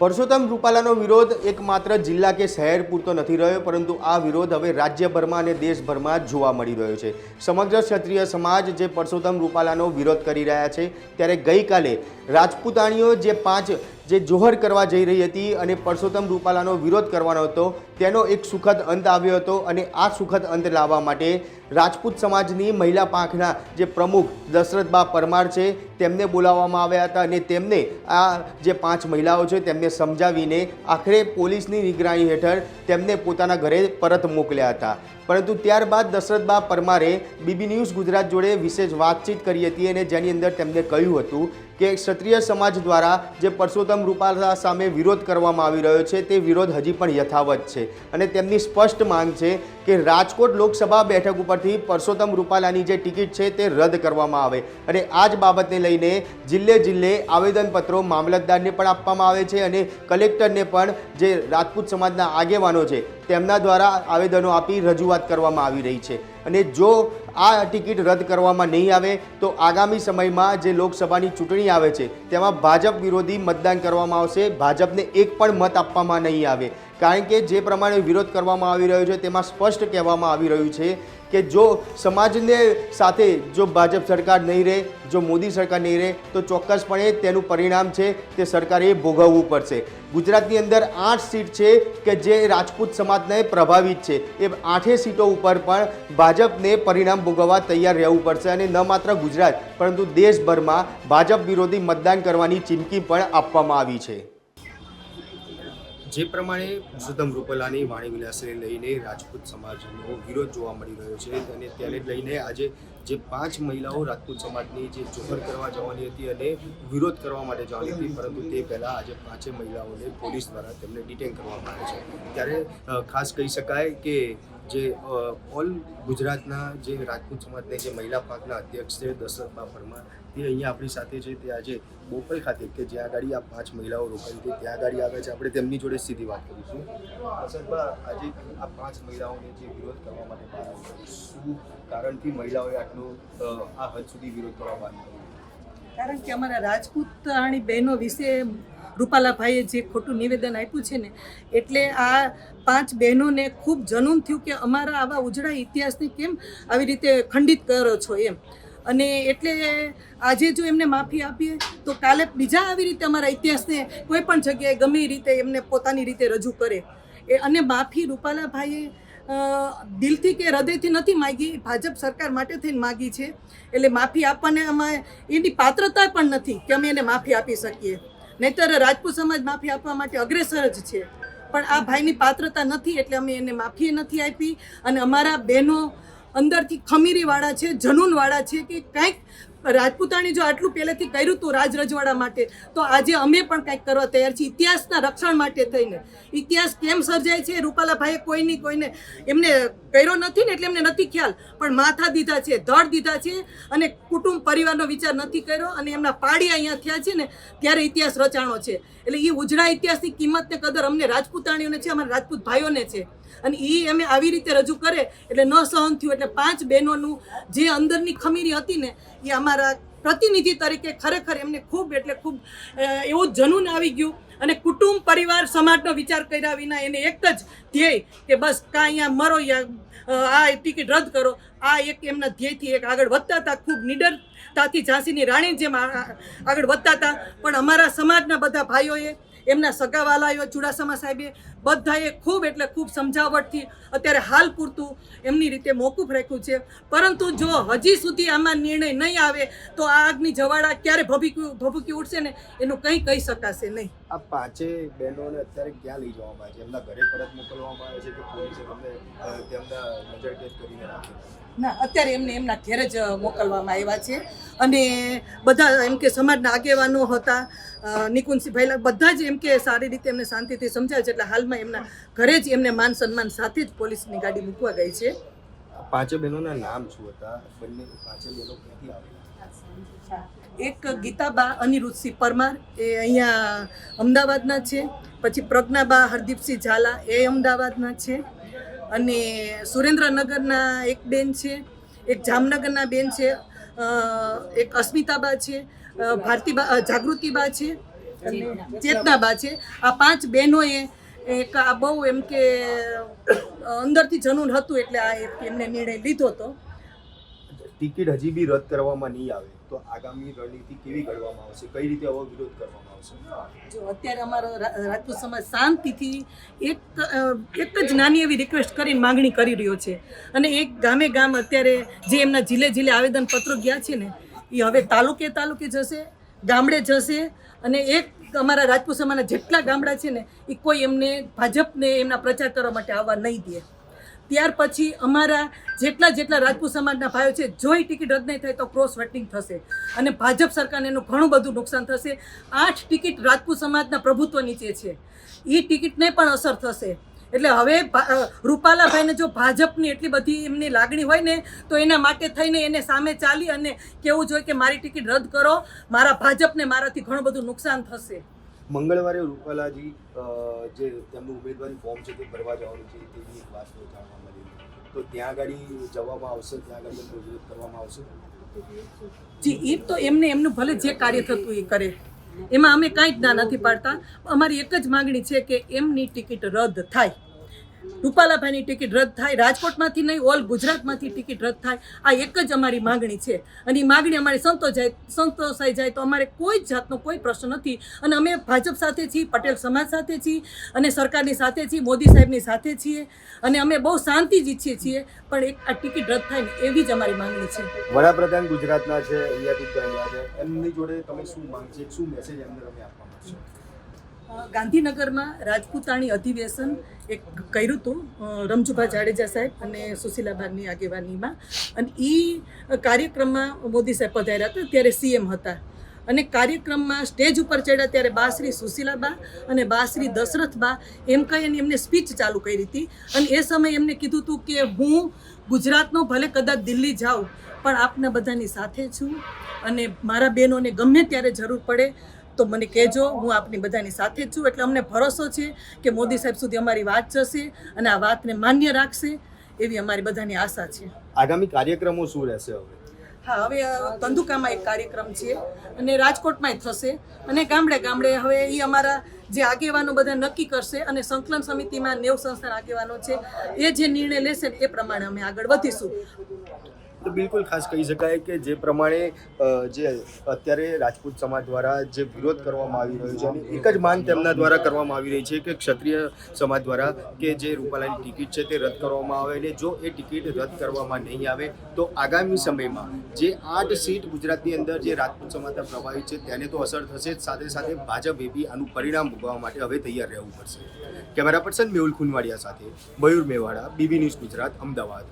પરસોત્તમ રૂપાલાનો વિરોધ એકમાત્ર જિલ્લા કે શહેર પૂરતો નથી રહ્યો, પરંતુ આ વિરોધ હવે રાજ્યભરમાં અને દેશભરમાં જોવા મળી રહ્યો છે. સમગ્ર ક્ષત્રિય સમાજ જે પરસોત્તમ રૂપાલાનો વિરોધ કરી રહ્યા છે, ત્યારે ગઈકાલે રાજપૂતાણીઓ જે પાંચ જે જોહર કરવા જઈ રહી હતી અને પરસોત્તમ રૂપાલાનો વિરોધ કરવાનો હતો, તેનો એક સુખદ અંત આવ્યો હતો અને આ સુખદ અંત લાવવા માટે રાજપૂત સમાજની મહિલા પાંખના જે પ્રમુખ દશરથબા પરમાર છે, તેમને બોલાવવામાં આવ્યા હતા અને તેમને આ જે પાંચ મહિલાઓ છે, તેમને સમજાવીને આખરે પોલીસની નિગરાણી હેઠળ તેમને પોતાના ઘરે પરત મોકલ્યા હતા. પરંતુ ત્યારબાદ દશરથબા પરમારે બીબી ન્યૂઝ ગુજરાત જોડે વિશેષ વાતચીત કરી હતી અને જેની અંદર તેમને કહ્યું હતું કે ક્ષત્રિય સમાજ દ્વારા જે પરસોત્તમ રૂપાલા સામે વિરોધ કરવામાં આવી રહ્યો છે, તે વિરોધ હજી પણ યથાવત છે અને તેમની સ્પષ્ટ માંગ છે કે રાજકોટ લોકસભા બેઠક ઉપરથી પરસોત્તમ રૂપાલાની જે ટિકિટ છે, તે રદ કરવામાં આવે અને આ જ બાબતને લઈને જિલ્લે જિલ્લે આવેદનપત્રો મામલતદારને પણ આપવામાં આવે છે અને કલેક્ટરને પણ જે રાજપૂત સમાજના આગેવાનો છે તેમના દ્વારા આવેદનો આપી રજૂઆત કરવામાં આવી રહી છે. અને જો આ ટિકિટ રદ કરવામાં નહીં આવે તો આગામી સમયમાં જે લોકસભાની ચૂંટણી આવે છે, તેમાં ભાજપ વિરોધી મતદાન કરવામાં આવશે. ભાજપને એક પણ મત આપવામાં નહીં આવે. કારણ કે જે પ્રમાણે વિરોધ કરવામાં આવી રહ્યો છે, તેમાં સ્પષ્ટ કહેવામાં આવી રહ્યું છે કે જો સમાજને સાથે જો ભાજપ સરકાર નહીં રહે, જો મોદી સરકાર નહીં રહે, તો ચોક્કસપણે તેનું પરિણામ છે તે સરકારે ભોગવવું પડશે. ગુજરાતની અંદર આઠ સીટ છે કે જે રાજપૂત સમાજને પ્રભાવિત છે. એ આઠે સીટો ઉપર પણ ભાજપને પરિણામ ભોગવવા તૈયાર રહેવું પડશે અને ન માત્ર ગુજરાત, પરંતુ દેશભરમાં ભાજપ વિરોધી મતદાન કરવાની ચીમકી પણ આપવામાં આવી છે. જે પ્રમાણે પુરુષોત્તમ રૂપલાની વાણી વિલાસને લઈને રાજપૂત સમાજનો વિરોધ જોવા મળી રહ્યો છે અને તેને લઈને આજે જે પાંચ મહિલાઓ રાજપૂત સમાજની જે જોહર કરવા જવાની હતી અને વિરોધ કરવા માટે જવાની હતી, પરંતુ તે પહેલાં આજે પાંચે મહિલાઓને પોલીસ દ્વારા તેમને ડિટેન કરવામાં આવે છે. ત્યારે ખાસ કહી શકાય કે જે ઓલ ગુજરાતના જે રાજપૂત સમાજને જે મહિલા પાકના અધ્યક્ષ છે દશરથ પરમાર, તે અહીંયા આપણી સાથે છે. તે આજે બોપલ ખાતે કે જ્યાં આગળ આ પાંચ મહિલાઓ રોકાઈ હતી, ત્યાં આગળ આવે છે. આપણે તેમની જોડે સીધી વાત કરીશું. દશરથબા, આજે આ પાંચ મહિલાઓને જે વિરોધ કરવા માટે શું કારણથી મહિલાઓએ આટલું આ હદ સુધી વિરોધ કરવા માંગ્યો કારણ કે અમારા રાજપૂતાણી બહેનો વિશે રૂપાલાભાઈએ જે ખોટું નિવેદન આપ્યું છે ને, એટલે આ પાંચ બહેનોને ખૂબ જનૂન થયું કે અમારા આવા ઉજળા ઇતિહાસને કેમ આવી રીતે ખંડિત કરો છો એમ. અને એટલે આજે જો એમને માફી આપીએ, તો કાલે બીજા આવી રીતે અમારા ઇતિહાસને કોઈ પણ જગ્યાએ ગમે રીતે એમને પોતાની રીતે રજૂ કરે. એ અને માફી રૂપાલાભાઈએ દિલથી કે હૃદયથી નથી માગી, ભાજપ સરકાર માટે થઈને માગી છે. એટલે માફી આપવાને અમે એની પાત્રતા પણ નથી કે અમે એને માફી આપી શકીએ. નહીતર રાજપૂત સમાજ માફી આપવા માટે અગ્રેસર જ છે. પણ આ ભાઈની પાત્રતા નથી એટલે અમે એને માફી નથી આપી. અને અમારા બહેનો અંદરથી ખમીરીવાળા છે, જનૂનવાળા છે કે કંઈક રાજપૂતાણી જો આટલું પહેલેથી કર્યું હતું રાજ રજવાડા માટે, તો આજે અમે પણ કંઈક કરવા તૈયાર છીએ ઇતિહાસના રક્ષણ માટે થઈને. ઇતિહાસ કેમ સર્જાય છે રૂપાલાભાઈએ કોઈની કોઈને એમને કર્યો નથી ને એટલે એમને નથી ખ્યાલ, પણ માથા દીધા છે, ધડ દીધા છે અને કુટુંબ પરિવારનો વિચાર નથી કર્યો અને એમના પાડી અહીંયા થયા છે ને ત્યારે ઇતિહાસ રચાણો છે. એટલે એ ઉજળા ઇતિહાસની કિંમત ને કદર અમને રાજપૂતાણીઓને છે, અમારા રાજપૂત ભાઈઓને છે. અને એ અમે આવી રીતે રજૂ કરે એટલે ન સહન થયું એટલે પાંચ બહેનોનું જે અંદરની ખમીરી હતી ને, એ અમારા પ્રતિનિધિ તરીકે ખરેખર એમને ખૂબ એટલે ખૂબ એવું જનૂન આવી ગયું. અને કુટુંબ, પરિવાર, સમાજનો વિચાર કર્યા વિના એને એક જ ધ્યેય કે બસ કાં અહીંયા મરો, યા આ ટિકિટ રદ કરો. આ એક એમના ધ્યેયથી એક આગળ વધતા હતા, ખૂબ નિડરતાથી ઝાંસીની રાણી જેમ આગળ વધતા હતા. પણ અમારા સમાજના બધા ભાઈઓએ, એમના સગાવાલાઓ, ચુડાસમા સાહેબે બધાએ ખૂબ એટલે ખૂબ સમજાવટથી અત્યારે હાલ પૂરતું એમની રીતે મોકૂફ રાખ્યું છે. પરંતુ જો હજી સુધી આમાં નિર્ણય નહીં આવે, તો આ આગની જવાળા ક્યારે ભભૂકી ભભૂકી ઉઠશે ને એનું કંઈ કહી શકાશે નહીં. આ પાંચે બહેનોને અત્યારે ક્યાં લઈ જવામાં આવે છે? એમના ઘરે પરત મોકલવામાં આવે છે કે પોલીસે તેમને તેમના કરીને રાખે? ના અત્યારે એમને એમના ઘેર જ મોકલવામાં આવ્યા છે. અને બધા એમ કે સમાજના આગેવાનો હતા નિકુંજસિંહ બધા જ એમ કે સારી રીતે એમને શાંતિથી સમજાવે છે એટલે હાલમાં એમના ઘરે જ એમને માન સન્માન સાથે જ પોલીસની ગાડી મૂકવા ગઈ છે. પાંચે બહેનોના નામ શું હતા? બંને પાંચે બહેનો ક્યાંથી આવેલા એક ગીતાબા અનિરુદ્ધસિંહ પરમાર એ અહીંયા અમદાવાદના છે. પછી પ્રજ્ઞાબા હરદીપસિંહ ઝાલા એ અમદાવાદના છે. અને સુરેન્દ્રનગરના એક બેન છે, એક જામનગરના બેન છે એક અસ્મિતાબા છે ભારતીબા જાગૃતિબા છે ચેતનાબા છે. આ પાંચ બહેનોએ એક આ બહુ એમ કે અંદરથી જનુન હતું એટલે આ એમને નિર્ણય લીધો હતો. ટિકિટ હજી બી રદ કરવામાં નહીં આવે, તો આગામી રણનીતિ કેવી ઘડવામાં આવશે? કઈ રીતે આવો વિરોધ કરવામાં આવશે? જો અત્યારે અમારો રાજપૂત સમાજ શાંતિથી એક એક જ નાની એવી રિક્વેસ્ટ કરીને માંગણી કરી રહ્યો છે. અને એક ગામે ગામ અત્યારે જે એમના જિલ્લે જિલ્લે આવેદનપત્રો ગયા છે ને, એ હવે તાલુકે તાલુકે જશે, ગામડે જશે, અને એક અમારા રાજપૂત સમાજના જેટલા ગામડા છે ને, એ કોઈ એમને ભાજપને એમના પ્રચાર કરવા માટે આવવા નહીં દે. ત્યાર પછી અમારા જેટલા જેટલા રાજપૂત સમાજના ભાઈઓ છે, જોઈ ટિકિટ રદ નહીં થાય તો ક્રોસ વોટિંગ થશે. અને ભાજપ સરકારને એનું ઘણું બધું નુકસાન થશે. આઠ ટિકિટ રાજપૂત સમાજના પ્રભુત્વ નીચે છે. એ ટિકિટને પણ અસર થશે. એટલે હવે રૂપાલાભાઈને જો ભાજપની એટલી બધી એમની લાગણી હોય ને, તો એના માટે થઈને એને સામે ચાલી અને કેવું જોઈએ કે મારી ટિકિટ રદ કરો. મારા ભાજપને મારાથી ઘણું બધું નુકસાન થશે. મંગળવારે રૂપાલાજી જે તેમનું ઉમેદવારી ફોર્મ છે તે ભરવા જવાનું છે તેવી એક વાત જાણવા મળી. તો ત્યાં આગળ જવામાં આવશે, ત્યાં આગળ એમનો વિરોધ કરવામાં આવશે? જી, એ તો એમને, એમનું ભલે જે કાર્ય થતું એ કરે. એમાં અમે કાંઈ જ ના નથી પાડતા. અમારી એક જ માગણી છે કે એમની ટિકિટ રદ થાય. રૂપાલાભાઈની ટિકિટ રદ થાય, રાજકોટમાંથી નહીં, ઓલ ગુજરાતમાંથી ટિકિટ રદ થાય. આ એક જ અમારી માંગણી છે. અને એ માંગણી અમારી સંતોષાય સંતોષાઈ જાય તો અમારે કોઈ જ જાતનો કોઈ પ્રશ્ન નથી. અને અમે ભાજપ સાથે છીએ પટેલ સમાજ સાથે છીએ અને સરકારની સાથે છીએ મોદી સાહેબની સાથે છીએ અને અમે બહુ શાંતિ જ ઈચ્છીએ છીએ, પણ એક આ ટિકિટ રદ થાય ને એવી જ અમારી માંગણી છે. વડાપ્રધાન ગુજરાતના છે એમની જોડે તમે શું માંગ શું મેસેજ એમને તમે ગાંધીનગરમાં રાજપૂતાણી અધિવેશન એક કર્યું હતું રમજુભા જાડેજા સાહેબ અને સુશીલાબાની આગેવાનીમાં. અને એ કાર્યક્રમમાં મોદી સાહેબ પધાર્યા હતા, ત્યારે સીએમ હતા. અને કાર્યક્રમમાં સ્ટેજ ઉપર ચડ્યા ત્યારે બાશ્રી સુશીલાબા અને બાશ્રી દશરથબા, એમ કહી અને એમને સ્પીચ ચાલુ કરી હતી. અને એ સમયે એમને કીધું હતું કે હું ગુજરાતનો ભલે કદાચ દિલ્હી જાઉં, પણ આપના બધાની સાથે છું અને મારા બહેનોને ગમે ત્યારે જરૂર પડે તો મને કહેજો હું આપની બધાની સાથે જ છું. એટલે અમને ભરોસો છે કે મોદી સાહેબ સુધી અમારી વાત જશે અને આ વાતને માન્ય રાખશે એવી અમારી બધાની આશા છે. આગામી કાર્યક્રમો શું રહેશે હવે? હા હવે તંદુકામાં એક કાર્યક્રમ છે અને રાજકોટમાં થશે અને ગામડે ગામડે હવે એ અમારા જે આગેવાનો બધા નક્કી કરશે અને સંકલન સમિતિમાં નેવ સંસ્થાના આગેવાનો છે. એ જે નિર્ણય લેશે એ પ્રમાણે અમે આગળ વધીશું. તો બિલકુલ ખાસ કહી શકાય કે જે પ્રમાણે જે અત્યારે રાજપૂત સમાજ દ્વારા જે વિરોધ કરવામાં આવી રહ્યો છે એક જ માંગ તેમના દ્વારા કરવામાં આવી રહી છે કે ક્ષત્રિય સમાજ દ્વારા કે જે રૂપાલાની ટિકિટ છે તે રદ કરવામાં આવે અને જો એ ટિકિટ રદ કરવામાં નહીં આવે, તો આગામી સમયમાં જે આઠ સીટ ગુજરાતની અંદર જે રાજપૂત સમાજના પ્રભાવિત છે તેને તો અસર થશે જ. સાથે સાથે ભાજપ બી આનું પરિણામ ભોગવવા માટે હવે તૈયાર રહેવું પડશે. કેમેરા પર્સન મેહુલ ખુનવાડિયા સાથે મયુર મેવાડા, બીબી ન્યૂઝ ગુજરાત, અમદાવાદ.